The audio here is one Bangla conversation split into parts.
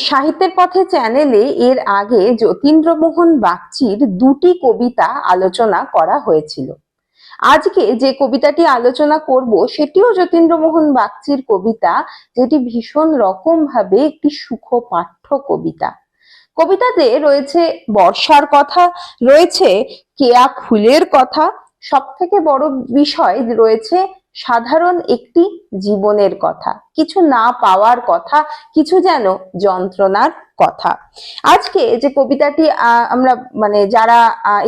সাহিত্যের পথে চ্যানেলে এর আগে যতীন্দ্রমোহন বাগচির দুটি কবিতা আলোচনা করা হয়েছিল। আজকে যে কবিতাটি আলোচনা করব, সেটিও যতীন্দ্রমোহন বাগচির কবিতা, যেটি ভীষণ রকম ভাবে একটি সুখপাঠ্য কবিতা। কবিতাতে রয়েছে বর্ষার কথা, রয়েছে কেয়া ফুলের কথা সব থেকে বড় বিষয় রয়েছে সাধারণ একটি জীবনের কথা, কিছু না পাওয়ার কথা, কিছু যেন যন্ত্রণার কথা। আজকে যে কবিতাটি আমরা মানে যারা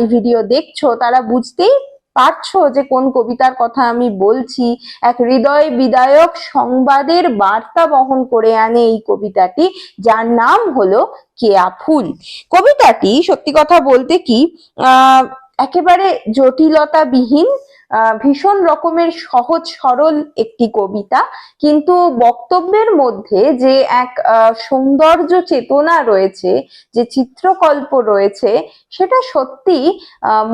এই ভিডিও দেখছ, তারা বুঝতেই পারছ যে কোন কবিতার কথা আমি বলছি। এক হৃদয় বিদায়ক সংবাদের বার্তা বহন করে আনে এই কবিতাটি, যার নাম হলো কেয়া ফুল। কবিতাটি সত্যি কথা বলতে কি একেবারে জটিলতাবিহীন ভীষণ রকমের সহজ সরল একটি কবিতা। কিন্তু বক্তব্যের মধ্যে যে এক সৌন্দর্য চেতনা রয়েছে, যে চিত্রকল্প রয়েছে, সেটা সত্যি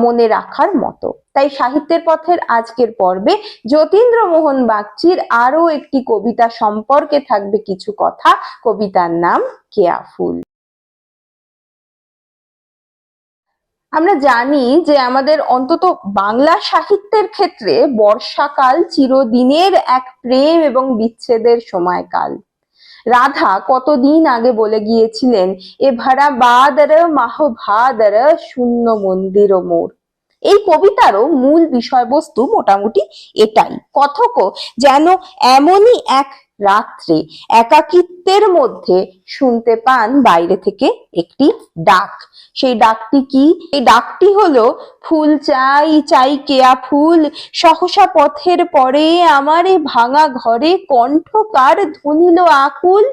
মনে রাখার মতো। তাই সাহিত্যের পথের আজকের পর্বে যতীন্দ্রমোহন বাগচির আরও একটি কবিতা সম্পর্কে থাকবে কিছু কথা। কবিতার নাম কেয়া ফুল। আমরা জানি যে আমাদের অন্তত বাংলা সাহিত্যের ক্ষেত্রে বর্ষাকাল চিরদিনের এক প্রেম এবং বিচ্ছেদের সময়কাল। রাধা কতদিন আগে বলে গিয়েছিলেন, এ ভাড়া বাদর, মাহ ভাদর, শূন্য মন্দির মোর। এই কবিতারও মূল বিষয়বস্তু মোটামুটি এটাই। কথক যেন এমনই এক রাত্রে। একাকিত্বের মধ্যে শুনতে পান বাইরে থেকে একটি ডাক। সেই ডাকটি কি? এই ডাকটি হলো, ফুল চাই চাই কেয়া ফুল, সহসা পথের পরে আমারে ভাঙা ঘরে কণ্ঠকার ধনিল আকুল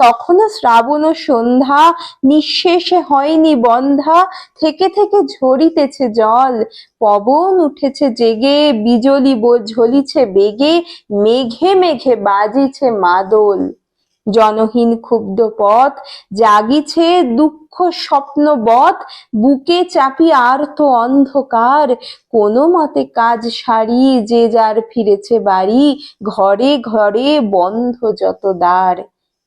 তখনও শ্রাবণ ও সন্ধ্যা নিঃশেষে হয়নি বন্ধা। থেকে থেকে ঝরিতেছে জল, পবন উঠেছে জেগে, বিজলি ঝলিছে বেগে, মেঘে মেঘে বাজিছে মাদল। জনহীন ক্ষুব্ধ পথ, জাগিছে দুঃখ স্বপ্ন বধ, বুকে চাপি আর তো অন্ধকার। কোনো মতে কাজ সারি, যে যার ফিরেছে বাড়ি, ঘরে ঘরে বন্ধ যত দ্বার।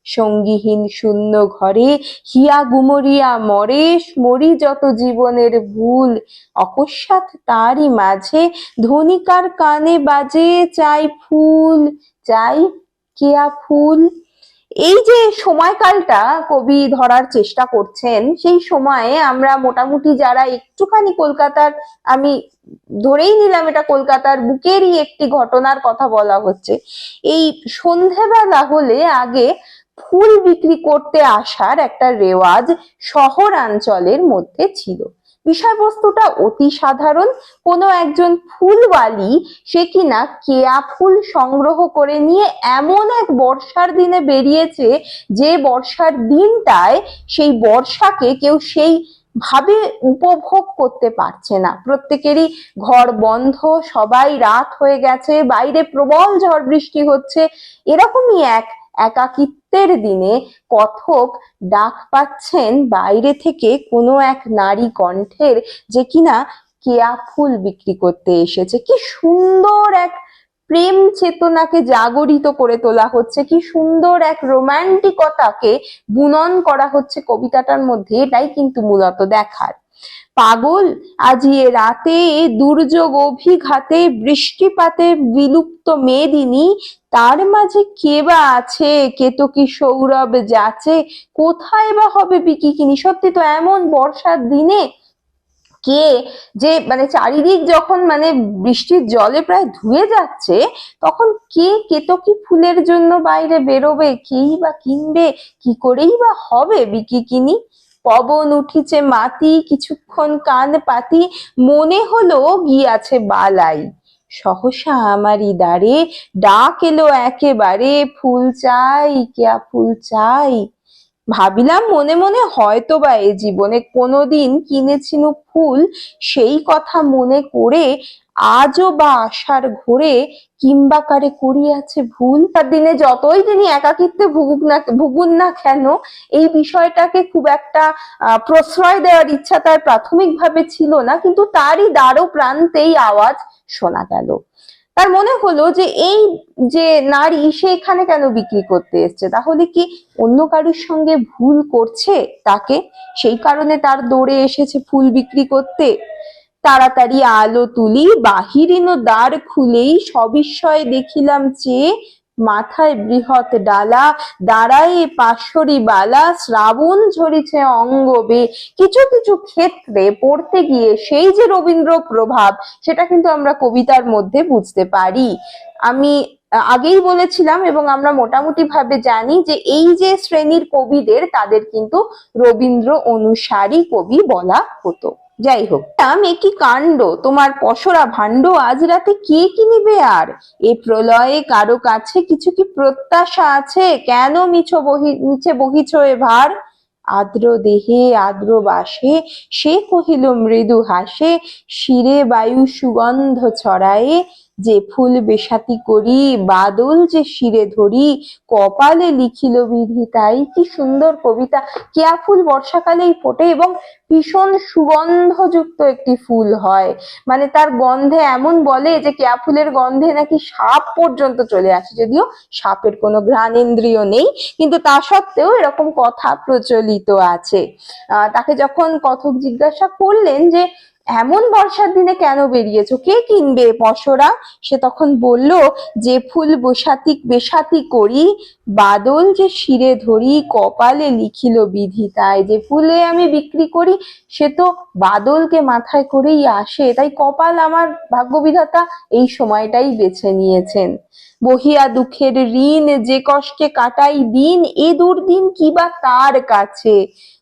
সঙ্গীহীন শূন্য ঘরে, হিয়া গুমরিয়া মরে মরি যত জীবনের ভুল। অকস্মাৎ তারই মাঝে ধনিকার কানে বাজে, চাই ফুল, চাই কেয়া ফুল। এই যে সময়কালটা কবি ধরার চেষ্টা করছেন, সেই সময়ে আমরা মোটামুটি যারা একটুখানি কলকাতার, আমি ধরেই নিলাম এটা কলকাতার বুকেরই একটি ঘটনার কথা বলা হচ্ছে। এই সন্ধেবেলা হলে আগে ফুল বিক্রি করতে আসার একটা রেওয়াজ শহরাঞ্চলের মধ্যে ছিল। বিষয়বস্তুটা অতি সাধারণ। কোনো একজন ফুলওয়ালি সে কিনা কেয়া ফুল সংগ্রহ করে নিয়ে এমন এক বর্ষার দিনে বেরিয়েছে যে বর্ষার দিনটায় সেই বর্ষাকে কেউ সেই ভাবে উপভোগ করতে পারছে না। প্রত্যেকেরই ঘর বন্ধ, সবাই রাত হয়ে গেছে, বাইরে প্রবল ঝড় বৃষ্টি হচ্ছে। এরকমই এক একাকিত্বের দিনে কথক ডাক পাচ্ছেন বাইরে থেকে কোনো এক নারী কণ্ঠের যে কিনা কেয়া ফুল বিক্রি করতে এসেছে। কি সুন্দর এক প্রেম চেতনাকে জাগরিত করে তোলা হচ্ছে, কি সুন্দর এক রোমান্টিকতাকে বুনন করা হচ্ছে কবিতাটার মধ্যে, এটাই কিন্তু মূলত দেখার। পাগল? আজি এ রাতে দুর্যোগ অভিঘাতে বৃষ্টিপাতে বিলুপ্ত মেদিনী, তার মাঝে কে বা আছে? কেতকী সৌরভ যাচে কোথায় বা হবে বিকিকিনি? সত্যি তো এমন বর্ষার দিনে কে যে মানে চারিদিক যখন মানে বৃষ্টির জলে প্রায় ধুয়ে যাচ্ছে, তখন কে কেতকী ফুলের জন্য বাইরে বেরোবে? কেই বা কিনবে? কি করেই বা হবে বিকিকিনি? পবন উঠিছে মাতি, কিছুক্ষণ কান পাতি, মনে হলো গিয়াছে বালাই। সহসা আমারই দ্বারে ডাক এলো একেবারে, ফুল চাই, কেয়া ফুল চাই? ভাবিলাম মনে মনে হয়তো বা এ জীবনে কোনোদিন কিনেছিনু ফুল, সেই কথা মনে করে আজও বা আশার ঘোরে কিংবা কারে করিয়াছে ভুল? তার দিনে যতই তিনি একাকিত্বে ভুগুক না, ভুগুন না কেন, এই বিষয়টাকে খুব একটা প্রশ্রয় দেওয়ার ইচ্ছা তার প্রাথমিকভাবে ছিল না, কিন্তু তারই দ্বারও প্রান্তেই আওয়াজ শোনা গেল। তার মনে হলো যে এই যে নারী, সে এখানে কেন বিক্রি করতে এসছে? তাহলে কি অন্য কারোর সঙ্গে ভুল করছে তাকে? সেই কারণে তার দৌড়ে এসেছে ফুল বিক্রি করতে? তাড়াতাড়ি আলো তুলি, বাহিরিন দ্বার খুলেই সবিস্ময়ে দেখিলাম চেয়ে মাথায় বৃহৎ ডালা দাঁড়ায় পাশরি বালা, শ্রাবণ ঝরিছে অঙ্গবে। কিছু কিছু ক্ষেত্রে পড়তে গিয়ে সেই যে রবীন্দ্র প্রভাব, সেটা কিন্তু আমরা কবিতার মধ্যে বুঝতে পারি। আমি আগেই বলেছিলাম এবং আমরা মোটামুটি ভাবে জানি যে এই যে শ্রেণির কবিদের, তাদের কিন্তু রবীন্দ্র অনুসারী কবি বলা হতো। যাই হোক আমি কি কাণ্ড? তোমার পশরা ভাণ্ড আজ রাতে কে কিনিবে আর? এ প্রলয়ে কারও কাছে কিছু কি প্রত্যাশা আছে? কেন মিছো বহি, মিছে বহিছো এ ভার আদ্র দেহে আদ্র বাসে, সে কহিল, মৃদু হাসে, শিরে বায়ু সুগন্ধ ছড়ায়ে যে ফুল বেশাতি করি, বাদল যে শিরে ধরি, কপালে লিখিল বিধি তাই কি সুন্দর কবিতা। কেয়া ফুল বর্ষাকালেই ফোটে এবং ভীষণ সুগন্ধযুক্ত একটি ফুল হয়। মানে তার গন্ধে এমন বলে যে কেয়া ফুলের গন্ধে নাকি সাপ পর্যন্ত চলে আসে। যদিও সাপের কোনো ঘ্রাণেন্দ্রিয় নেই, কিন্তু তা সত্ত্বেও এরকম কথা প্রচলিত আছে। তাকে যখন কথক জিজ্ঞাসা করলেন যে এমন বর্ষার দিনে কেন বেরিয়েছো? কে কিনবে পশরা সে তখন বলল, যে ফুল বসাতি বেসাতি করি, বাদল যে শিরে ধরি, কপালে লিখিল বিধি তাই। যে ফুলে আমি বিক্রি করি, সে তো বাদলকে মাথায় করেই আসে। তাই কপাল আমার ভাগ্যবিধাতা এই সময়টাই বেছে নিয়েছেন। বহিয়া দুঃখের ঋণ যে কষ্টে কাটাই দিন, এ দুর্দিন কি বা তার কাছে?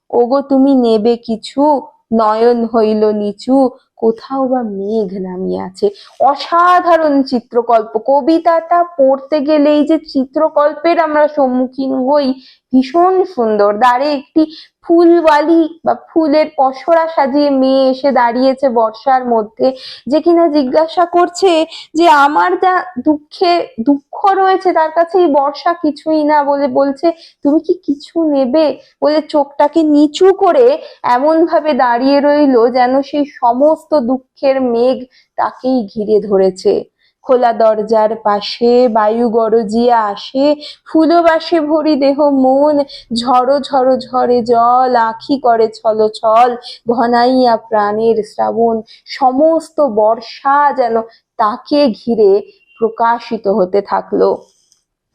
ওগো, তুমি নেবে কিছু নয়ন হইল নিচু, কোথাও বা মেঘ নামিয়াছে। অসাধারণ চিত্রকল্প। কবিতাটা পড়তে গেলে এই যে চিত্রকল্পের আমরা সম্মুখীন হই, ভীষণ সুন্দর। দ্বারে একটি ফুলওয়ালি বা ফুলের পসরা সাজিয়ে মেয়ে এসে দাঁড়িয়েছে বর্ষার মধ্যে, যে কিনা জিজ্ঞাসা করছে যে, আমার যা দুঃখে দুঃখ রয়েছে, তার কাছে এই বর্ষা কিছুই না বলে বলছে, তুমি কি কিছু নেবে? বলে চোখটাকে নিচু করে এমন ভাবে দাঁড়িয়ে রইল যেন সেই সমস্ত দুঃখের মেঘ তাকেই ঘিরে ধরেছে। খোলা দরজার পাশে বায়ু গরজিয়া আসে, ফুলবাসে ভরি দেহ মন, ঝড়ো ঝড়ো ঝরে জল, আখি করে ছল ছল, ঘনাইয়া প্রাণের শ্রাবণ, সমস্ত বর্ষা যেন তাকে ঘিরে প্রকাশিত হতে থাকল।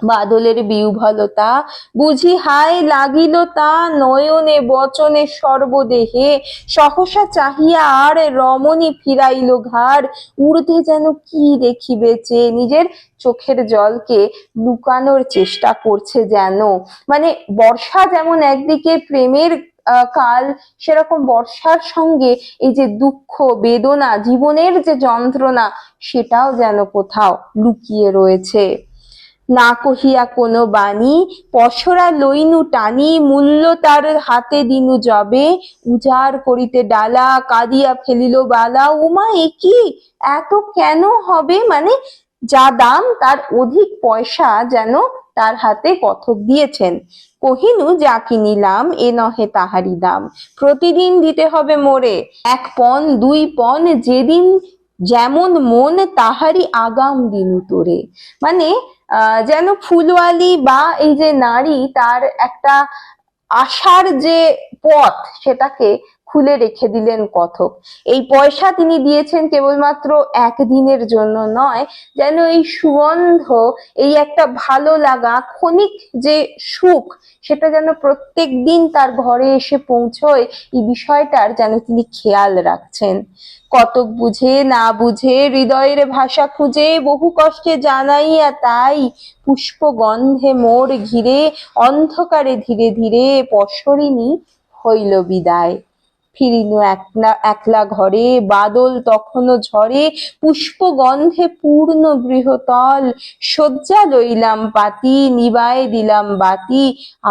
বাদলের বিউভলতা, বুঝি হায় লাগিল তা নয়নে বচনে সর্বদেহে। সহসা চাহিয়া আর রমণী ফিরাইল ঘাড়। ঊর্ধ্বে যেন কি দেখিবে চেয়ে নিজের চোখের জলকে লুকানোর চেষ্টা করছে যেন। মানে বর্ষা যেমন একদিকে প্রেমের কাল, সেরকম বর্ষার সঙ্গে এই যে দুঃখ, বেদনা, জীবনের যে যন্ত্রণা, সেটাও যেন কোথাও লুকিয়ে রয়েছে। না কহিয়া কোনো বাণী। পসরা লইনু টানি, মূল্য তার হাতে দিনু জবে। উজাড় করিতে ডালা, কাঁদিয়া ফেলিল বালা। উমা একি এত কেন হবে? মানে যা দাম, তার অধিক পয়সা যেন তার হাতে কথক দিয়েছেন। কহিনু, যা কিনিলাম এ নহে তাহারি দাম। প্রতিদিন দিতে হবে মোরে। এক পণ, দুই পণ, যেদিন যেমন মন তাহারি আগাম দিনু তোরে। মানে যেন ফুলওয়ালি বা এই যে নারী, তার একটা আশার যে পথ, সেটাকে খুলে রেখে দিলেন কথক। এই পয়সা তিনি দিয়েছেন কেবলমাত্র একদিনের জন্য নয়, যেন এই সুগন্ধ, এই একটা ভালো লাগা, ক্ষণিক যে সুখ, সেটা যেন প্রত্যেক দিন তার ঘরে এসে পৌঁছয়, এই বিষয়টার যেন তিনি খেয়াল রাখছেন। কতক বুঝে না বুঝে হৃদয়ের ভাষা খুঁজে বহু কষ্টে জানাইয়া তাই পুষ্প গন্ধে মোর ঘিরে, অন্ধকারে ধীরে ধীরে পশরিনী হইল বিদায়। ফিরিনু একলা একলা ঘরে, বাদল তখনও ঝরে পুষ্প গন্ধে পূর্ণ গৃহতল শয্যা লইলাম পাতি, নিবায়ে দিলাম বাতি,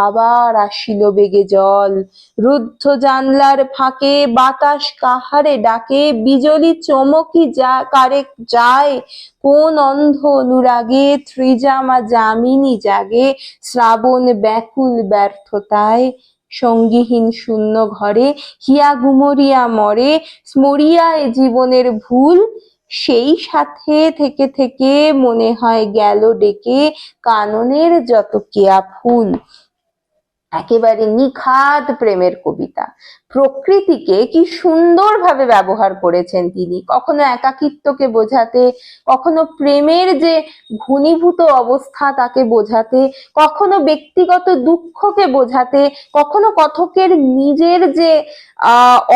আবার আসিল বেগে জল। রুদ্ধ জানলার ফাঁকে বাতাস কাহারে ডাকে, বিজলি চমকি যা, কারে যায়, কোন অন্ধ অনুরাগে, ত্রিজামা যামিনী জাগে, শ্রাবণ ব্যাকুল ব্যর্থতায় সঙ্গীহীন শূন্য ঘরে হিয়া গুমরিয়া মরে, স্মরিয়া এ জীবনের ভুল। সেই সাথে থেকে থেকে মনে হয় গেল ডেকে কাননের যত কেয়া ফুল। একেবারে নিখাদ প্রেমের কবিতা। প্রকৃতিকে কি সুন্দরভাবে ব্যবহার করেছেন তিনি? কখনো একাকিত্বকে বোঝাতে, কখনো প্রেমের যে ঘনীভূত অবস্থা তাকে বোঝাতে, কখনো ব্যক্তিগত দুঃখকে বোঝাতে, কখনো কথকের নিজের যে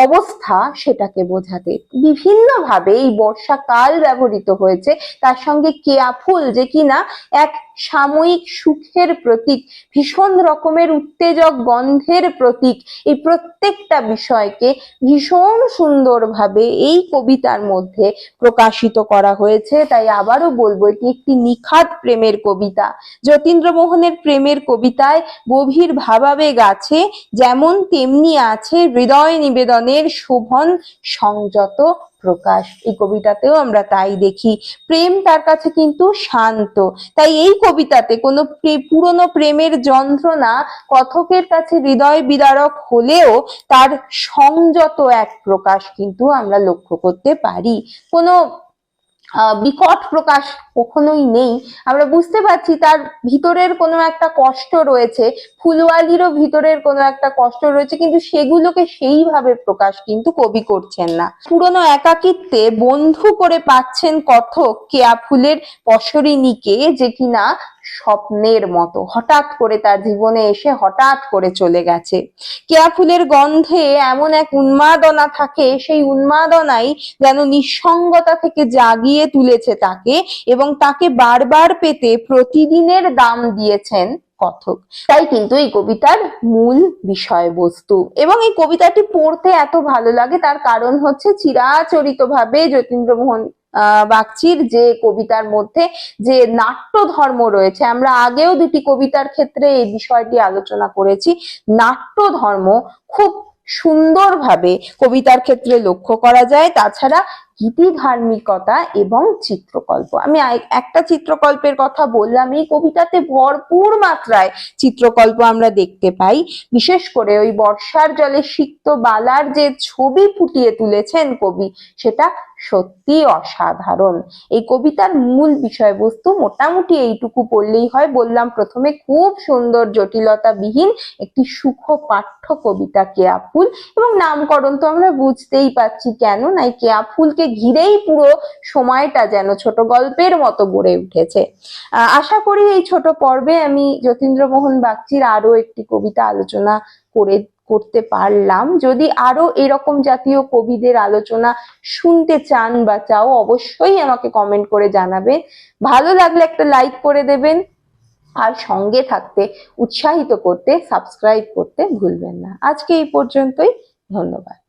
অবস্থা সেটাকে বোঝাতে। বিভিন্নভাবে এই বর্ষাকাল ব্যবহৃত হয়েছে। তার সঙ্গে কেয়া ফুল যে কিনা এক সাময়িক সুখের প্রতীক, ভীষণ রকমের উত্তেজক গন্ধের প্রতীক। এই প্রত্যেকটা বিষয়কে ভীষণ সুন্দরভাবে এই কবিতার মধ্যে প্রকাশিত করা হয়েছে। তাই আবারও বলব, এটি একটি নিখাত প্রেমের কবিতা। যতীন্দ্রমোহনের প্রেমের কবিতায় গভীর ভাবাবেগ আছে, যেমন তেমনি আছে হৃদয় নিবেদনের শোভন সংযত প্রকাশ। এই কবিতাতেও আমরা তাই দেখি, প্রেম তার কাছে কিন্তু শান্ত। তাই এই কবিতাতে কোনো প্রে- পুরনো প্রেমের যন্ত্রণা কথকের কাছে হৃদয় বিদারক হলেও তার সংযত এক প্রকাশ কিন্তু আমরা লক্ষ্য করতে পারি। কোনো বিকট প্রকাশ কখনোই নেই। আমরা বুঝতে পারছি তার ভিতরের কোনো একটা কষ্ট রয়েছে, ফুলওয়ালিরও ভিতরের কোনো একটা কষ্ট রয়েছে, কিন্তু সেগুলোকে সেইভাবে প্রকাশ কিন্তু কবি করছেন না। পুরনো একাকিত্বে বন্ধু করে পাচ্ছেন কথক কেয়া ফুলের পশরিনীকে যে কিনা স্বপ্নের মতো। হঠাৎ করে তার জীবনে এসে হঠাৎ করে চলে গেছে। কেয়া ফুলের গন্ধে এমন এক উন্মাদনা থাকে, সেই উন্মাদনাই যেন নিঃসঙ্গতা থেকে জাগিয়ে তুলেছে তাকে এবং তাকে বারবার পেতে প্রতিদিনের দাম দিয়েছেন কথক। তাই কিন্তু এই কবিতার মূল বিষয়বস্তু। এবং এই কবিতাটি পড়তে এত ভালো লাগে, তার কারণ হচ্ছে চিরাচরিত ভাবে যতীন্দ্রমোহন বাগচির যে কবিতার মধ্যে যে নাট্য ধর্ম রয়েছে, আমরা আগেও দুটি কবিতার ক্ষেত্রে এই বিষয়টি আলোচনা করেছি। নাট্য ধর্ম খুব সুন্দরভাবে কবিতার ক্ষেত্রে লক্ষ্য করা যায়। তাছাড়া গীতি ধার্মিকতা এবং চিত্রকল্প। আমি একটা চিত্রকল্পের কথা বললাম, এই কবিতাতে ভরপুর মাত্রায় চিত্রকল্প আমরা দেখতে পাই। বিশেষ করে ওই বর্ষার জলে সিক্ত বালার যে ছবি ফুটিয়ে তুলেছেন কবি, সেটা সত্যি অসাধারণ। এই কবিতার মূল বিষয়বস্তু মোটামুটি এইটুকু পড়লেই হয়। বললাম, প্রথমে খুব সুন্দর জটিলতা বিহীন একটি সুখ পাঠ্য কবিতা কেয়া ফুল, এবং নামকরণ তো আমরা বুঝতেই পারছি কেন না এই কেয়া ফুলকে ঘিরেই পুরো সময়টা যেন ছোট গল্পের মতো গড়ে উঠেছে। আশা করি এই ছোট পর্বে আমি যতীন্দ্রমোহন বাগচির আরও একটি কবিতা আলোচনা করে, করতে পারলাম। যদি আরও এরকম জাতীয় কবিদের আলোচনা শুনতে চান বা চাও, অবশ্যই আমাকে কমেন্ট করে জানাবেন। ভালো লাগলে একটা লাইক করে দেবেন। আর সঙ্গে থাকতে, উৎসাহিত করতে সাবস্ক্রাইব করতে ভুলবেন না। আজকে এই পর্যন্তই। ধন্যবাদ।